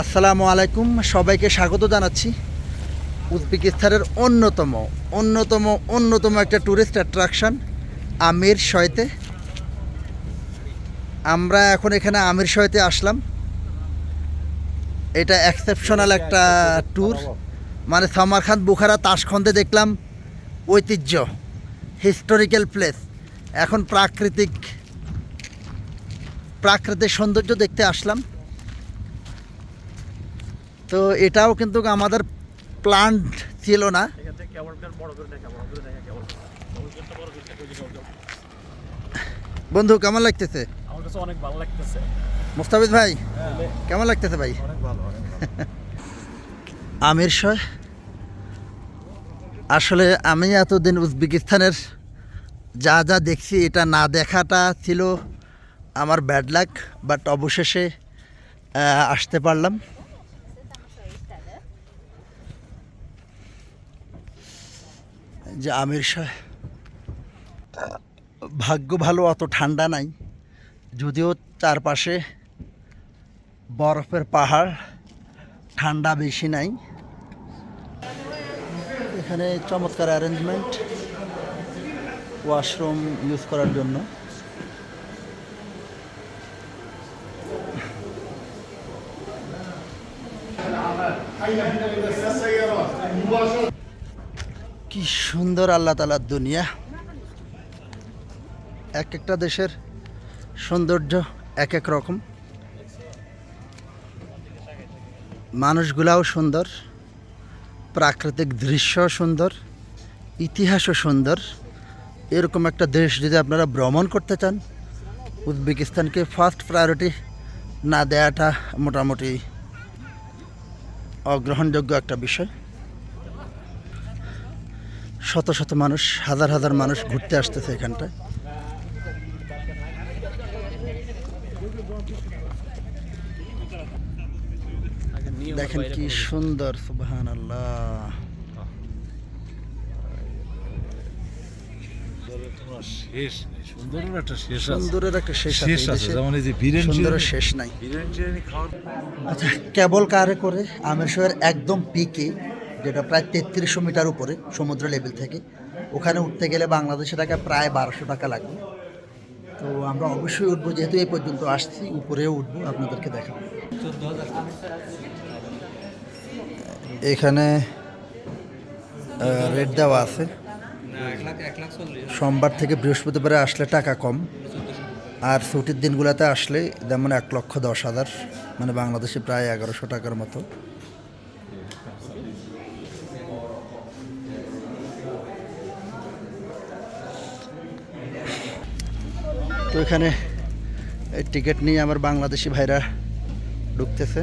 আসসালামু আলাইকুম, সবাইকে স্বাগত জানাচ্ছি। উজবেকিস্তানের অন্যতম অন্যতম অন্যতম একটা ট্যুরিস্ট অ্যাট্রাকশন আমির শয়তে আমরা এখন এখানে আমির শয়তে আসলাম। এটা এক্সেপশনাল একটা ট্যুর মানে সামারখান বুখারা তাসখন্দে দেখলাম ঐতিহ্য হিস্টোরিক্যাল প্লেস এখন প্রাকৃতিক প্রাকৃতিক সৌন্দর্য দেখতে আসলাম। তো এটাও কিন্তু আমাদের প্লান্ট ছিল না। বন্ধু, কেমন লাগতেছে? অনেক ভালো মুস্তাফিজ ভাই, কেমন লাগতেছে ভাই? আমির শয় আসলে আমি এতদিন উজবেকিস্তানের যা যা দেখছি, এটা না দেখাটা ছিল আমার ব্যাড লাক বাট অবশেষে আসতে পারলাম। যে আমির ভাগ্য ভালো, অত ঠান্ডা নাই। যদিও চারপাশে বরফের পাহাড়, ঠান্ডা বেশি নাই। এখানে চমৎকার অ্যারেঞ্জমেন্ট ওয়াশরুম ইউজ করার জন্য। সুন্দর আল্লাহ তালার দুনিয়া। এক একটা দেশের সৌন্দর্য এক এক রকম। মানুষগুলাও সুন্দর, প্রাকৃতিক দৃশ্য সুন্দর, ইতিহাসও সুন্দর। এরকম একটা দেশ যদি আপনারা ভ্রমণ করতে চান, উজবেকিস্তানকে ফার্স্ট প্রায়োরিটি না দেওয়াটা মোটামুটি অগ্রহণযোগ্য একটা বিষয়। শত শত মানুষ হাজার হাজার মানুষ ঘুরতে আসতেছে এখানটায়। দেখেন কি সুন্দর সুবহান আল্লাহ আচ্ছা কেবল কারে করে? আমের শহরের একদম পিকে। যেটা প্রায় তেত্রিশশো মিটার উপরে, সমুদ্র লেভেল থেকে। ওখানে উঠতে গেলে বাংলাদেশের টাকা প্রায় বারোশো টাকা লাগবে। তো আমরা অবশ্যই উঠবো, যেহেতু এই পর্যন্ত আসছি, উপরেও উঠবো, আপনাদেরকে দেখাবো। এখানে রেট দেওয়া আছে। সোমবার থেকে বৃহস্পতিবারে আসলে টাকা কম। আর ছুটির দিনগুলোতে আসলে যেমন এক লক্ষ দশ হাজার মানে বাংলাদেশে প্রায় এগারোশো টাকার মতো। তো এখানে এই টিকিট নিয়ে আমার বাংলাদেশি ভাইরা ঢুকতেছে।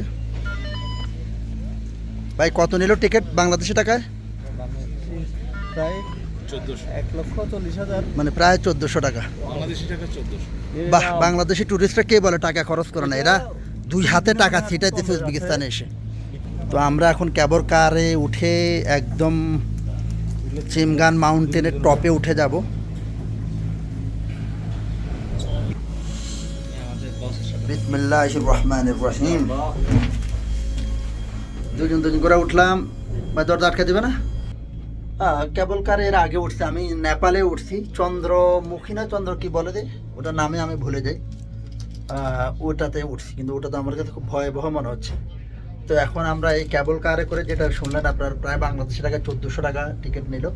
ভাই কত নিল টিকিট বাংলাদেশি টাকায়? প্রায় এক লক্ষ চল্লিশ হাজার। মানে প্রায় চোদ্দোশো টাকা। বাংলাদেশি টাকা চোদ্দোশো। বাহ বাংলাদেশি টুরিস্টরা কে বলে টাকা খরচ করে না? এরা দুই হাতে টাকা ছিটাইতেছে উজবেকিস্তানে এসে। তো আমরা এখন ক্যাবর কারে উঠে একদম চিমগান মাউন্টেনের টপে উঠে যাব। বিসমিল্লাহ দুজন দুজন করে উঠলাম। বা দরজা আটকে দেবে না? কেবল কার এর আগে উঠছি। আমি নেপালে উঠছি। চন্দ্রমুখী না চন্দ্র কি বলে দে? ওটার নামে আমি ভুলে যাই। ওটাতে উঠছি। কিন্তু ওটা তো আমার কাছে খুব ভয়াবহ মনে হচ্ছে। তো এখন আমরা এই ক্যাবল কারে করে যেটা শুনলেন, আপনার প্রায় বাংলাদেশি টাকা চোদ্দোশো টাকা টিকিট নিল।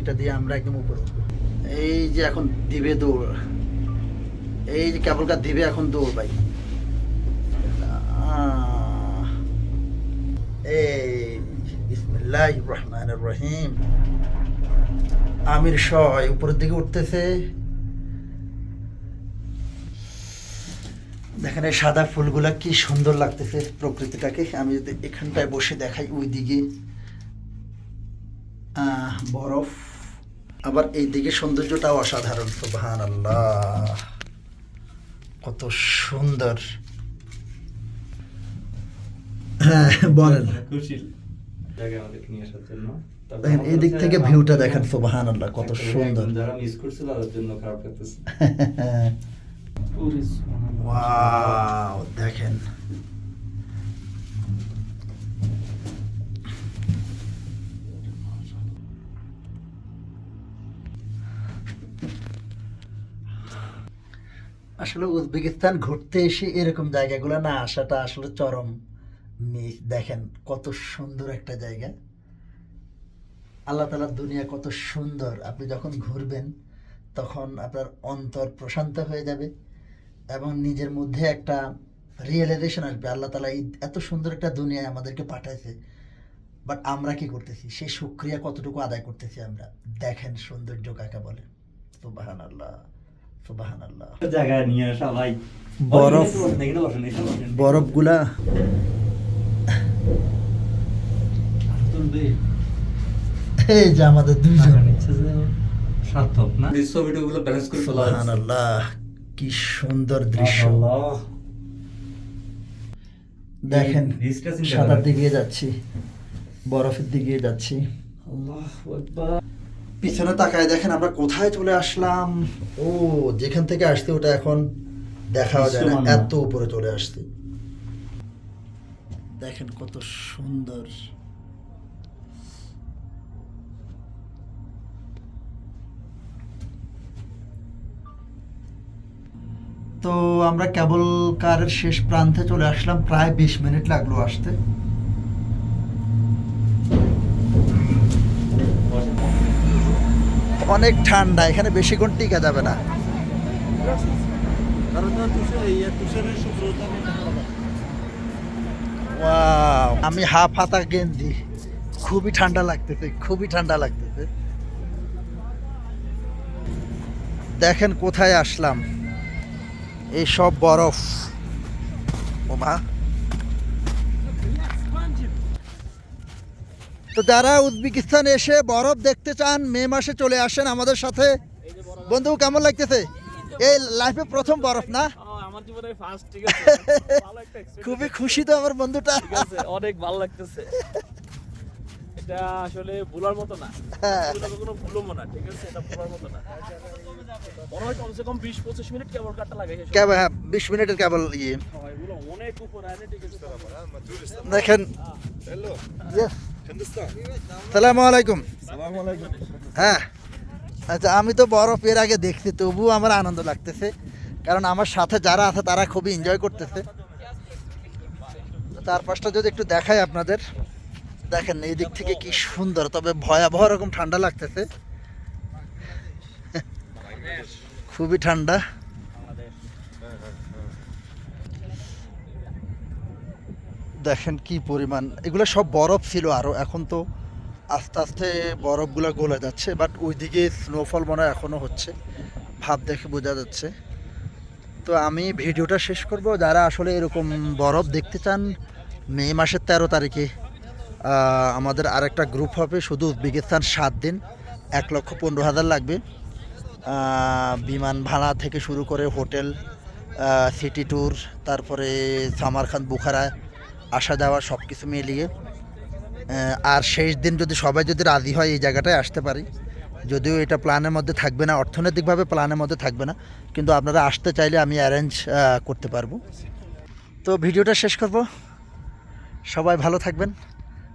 এটা দিয়ে আমরা একদম উপরে এই যে এখন দিবে দৌড়। এই যে কেবল কার দিবে এখন দৌড়, ভাই। এই বিসমিল্লাহ রহমান রহিম। আমির শয় উপরের দিকে উঠতেছে। দেখেন এই সাদা ফুলগুলা কি সুন্দর লাগতেছে প্রকৃতিটাকে। আমি যদি এখানটায় বসে দেখাই ওই দিকে বরফ। আবার এই দিকে সৌন্দর্যটাও অসাধারণ সুবহান আল্লাহ কত সুন্দর। হ্যাঁ বলেন। দেখেন এই দিক থেকে ভিউটা দেখেন সুবহান আল্লাহ কত সুন্দর। যারা মিস করছে তাদের জন্য খারাপ লাগতেছে। ওয়াও দেখেন। আসলে উজবেকিস্তান ঘুরতে এসে এরকম জায়গাগুলো না আসাটা আসলে চরম মিস। দেখেন, কত সুন্দর একটা জায়গা। আল্লাহ তালার দুনিয়া কত সুন্দর। আপনি যখন ঘুরবেন, তখন আপনার অন্তর প্রশান্ত হয়ে যাবে। এবং নিজের মধ্যে একটা রিয়েলাইজেশন আসবে। আল্লাহ তালা এই এত সুন্দর একটা দুনিয়ায় আমাদেরকে পাঠাইছে। বাট আমরা কি করতেছি? সেই সুক্রিয়া কতটুকু আদায় করতেছি আমরা? দেখেন সৌন্দর্য কাকে বলে। সুবাহান আল্লাহ সুবাহান আল্লাহ জায়গায় নিয়ে আসা ভাই। বরফ। বরফগুলা এই যে আমাদের দুজন। সার্থক না? ভিডিওগুলো ব্যালেন্স করে আল্লাহ কি সুন্দর দৃশ্য। দেখেন সাঁতার দিকে যাচ্ছি বরফের দিকে যাচ্ছি। পিছনে তাকায় দেখেন আমরা কোথায় চলে আসলাম। ও যেখান থেকে আসতে ওটা এখন দেখাও যায় না এত উপরে চলে আসতে দেখেন কত সুন্দর তো আমরা কেবল কারের শেষ প্রান্তে চলে আসলাম। প্রায় বিশ মিনিট লাগল আসতে। অনেক ঠান্ডা, এখানে বেশিক্ষণ টিকা যাবে না। আমি হাফ হাতা গেঞ্জি। খুবই ঠান্ডা লাগতেছে, খুবই ঠান্ডা লাগতেছে। দেখেন কোথায় আসলাম। এই সব বরফ ওমা তো যারা উজবেকিস্তান এসে বরফ দেখতে চান মে মাসে চলে আসেন আমাদের সাথে। বন্ধু কেমন লাগতেছে? এই লাইফে প্রথম বরফ না? খুবই খুশি তো আমার বন্ধুটা। আছে অনেক ভালো লাগতেছে। এটা আসলে ভুলার মতো না। হ্যাঁ। ভুলবো না ঠিক আছে? এটা ভুলার মতো না। মনে হয় কমসে কম বিশ পঁচিশ মিনিট কেবল কাটা লাগে কেবল হ্যাঁ বিশ মিনিটের কেবল ইয়ে। অনেক উপরে ঠিক আছে? দেখেন। Yes. সালামু আলাইকুম। হ্যাঁ। আচ্ছা আমি তো বরফ এর আগে দেখছি তবুও আমার আনন্দ লাগতেছে। কারণ আমার সাথে যারা আছে তারা খুবই এনজয় করতেছে। চারপাশটা যদি একটু দেখাই আপনাদের। দেখেন এই দিক থেকে কি সুন্দর, তবে ভয়াবহ রকম ঠান্ডা লাগতেছে। খুবই ঠান্ডা। দেখেন কি পরিমাণ, এগুলো সব বরফ ছিল আরও এখন তো আস্তে আস্তে বরফগুলো গলে যাচ্ছে বাট ওইদিকে স্নোফল মনে এখনও হচ্ছে, ভাব দেখে বোঝা যাচ্ছে। তো আমি ভিডিওটা শেষ করব, যারা আসলে এরকম বরফ দেখতে চান, মে মাসের তেরো তারিখে আমাদের আরেকটা গ্রুপ হবে, শুধু উজবেকিস্তান সাত দিন, এক লক্ষ পনেরো হাজার লাগবে। বিমান ভাড়া থেকে শুরু করে হোটেল সিটি ট্যুর তারপরে সামারখান বুখারা, আসা যাওয়া সব কিছু মিলিয়ে আর শেষ দিন যদি সবাই যদি রাজি হয় এই জায়গাটায় আসতে পারি। যদিও এটা প্ল্যানের মধ্যে থাকবে না, অর্থনৈতিকভাবে প্ল্যানের মধ্যে থাকবে না, কিন্তু আপনারা আসতে চাইলে আমি অ্যারেঞ্জ করতে পারব। তো ভিডিওটা শেষ করব। সবাই ভালো থাকবেন।